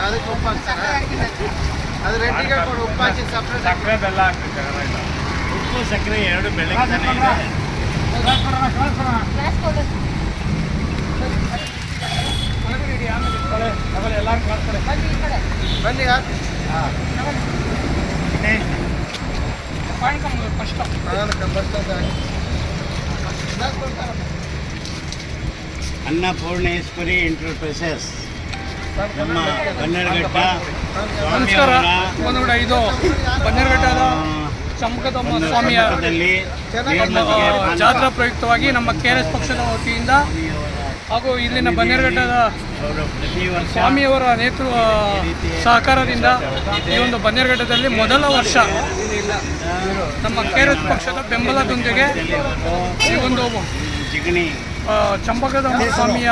ಅದಕ್ಕೆ ಉಪ್ಪು ಹಾಕ್ತಾರ ಅದು ರೆಡ್ಡಿಗೆ ಕೊಡು ಉಪ್ಪು ಹಾಕಿ ಸಪ್ರೇಟ್ ಸಕ್ಕರೆ ಬೆಲ್ಲ ಹಾಕ್ಬೇಕು ಉಪ್ಪು ಸಕ್ಕರೆ ಎರಡು ಬೆಳಗ್ಗೆ ತಾನೇ ಇದೆ ಬನ್ನಿ ಕಷ್ಟ ನಾನು ಬರ್ತದೆ ಅನ್ನಪೂರ್ಣೇಶ್ವರಿ ಎಂಟರ್ಪ್ರೈಸಸ್. ನಮ್ಮ ಬನ್ನೇರುಘಟ್ಟ ನಮಸ್ಕಾರ. ಇದು ಬನ್ನೇರುಘಟ್ಟದ ಚಮಕದಮ್ಮ ಸ್ವಾಮಿಯ ಜಾತ್ರಾ ಪ್ರಯುಕ್ತವಾಗಿ ನಮ್ಮ ಕೆ ಆರ್ ಎಸ್ ಪಕ್ಷದ ವತಿಯಿಂದ ಹಾಗೂ ಇಲ್ಲಿನ ಬನ್ನೇರಘಟ್ಟದ ಸ್ವಾಮಿಯವರ ನೇತೃ ಸಹಕಾರದಿಂದ ಈ ಒಂದು ಬನ್ನೇರುಘಟ್ಟದಲ್ಲಿ ಮೊದಲ ವರ್ಷ ನಮ್ಮ ಕೆ ಆರ್ ಎಸ್ ಪಕ್ಷದ ಬೆಂಬಲದೊಂದಿಗೆ ಈ ಒಂದು ಚಂಪಕದಮ್ಮ ಸ್ವಾಮಿಯ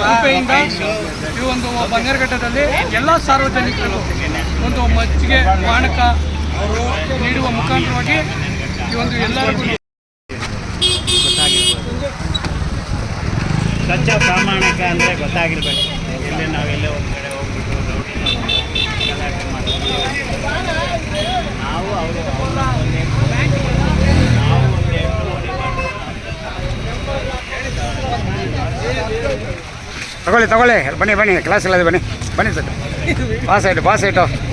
ಕೃಪೆಯಿಂದ ಈ ಒಂದು ಬನ್ನೇರುಘಟ್ಟದಲ್ಲಿ ಎಲ್ಲ ಸಾರ್ವಜನಿಕರು ಒಂದು ಮಜ್ಜಿಗೆ ಅವರು ನೀಡುವ ಮುಖಾಂತರವಾಗಿ ಈ ಒಂದು ಎಲ್ಲರಿಗೂ ಸ್ವಚ್ಛ ಪ್ರಾಮಾಣಿಕ ಅಂದರೆ ಗೊತ್ತಾಗಿರ್ಬೇಕು. ಎಲ್ಲೇ ನಾವೆಲ್ಲೇ ಒಂದು ತಗೊಳ್ಳಿ ತಗೊಳ್ಳಿ. ಬನ್ನಿ ಬನ್ನಿ. ಕ್ಲಾಸ್ ಇಲ್ಲ ಬನ್ನಿ. ಬನ್ನಿ ಸರ್ ಪಾಸ್ ಆಯಿತು ಪಾಸ್ ಆಯಿತು.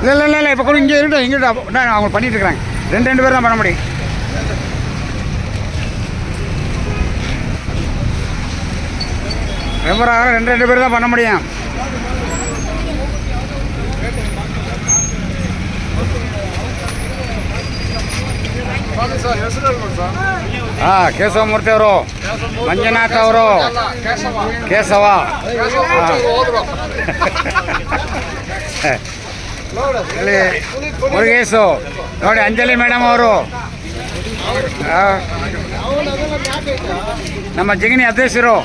இல்லை இல்லை இல்லை இல்லை இப்போ கூட இங்கே இருக்கட்டும் இங்கே நான் அவங்க பண்ணிட்டு இருக்கிறாங்க ரெண்டு ரெண்டு பேர் தான் பண்ண முடியும். மெம்பர் ஆகிற ரெண்டு ரெண்டு பேர் தான் பண்ண முடியும். ಹಾಂ ಕೇಶವಮೂರ್ತಿ ಅವರು ಮಂಜುನಾಥ್ ಅವರು. ಕೇಶವ. ಇಲ್ಲಿ ಮುರುಗೇಶು. ನೋಡಿ ಅಂಜಲಿ ಮೇಡಮ್ ಅವರು. ನಮ್ಮ ಜಿಗಿನಿ ಅಧ್ಯಕ್ಷರು.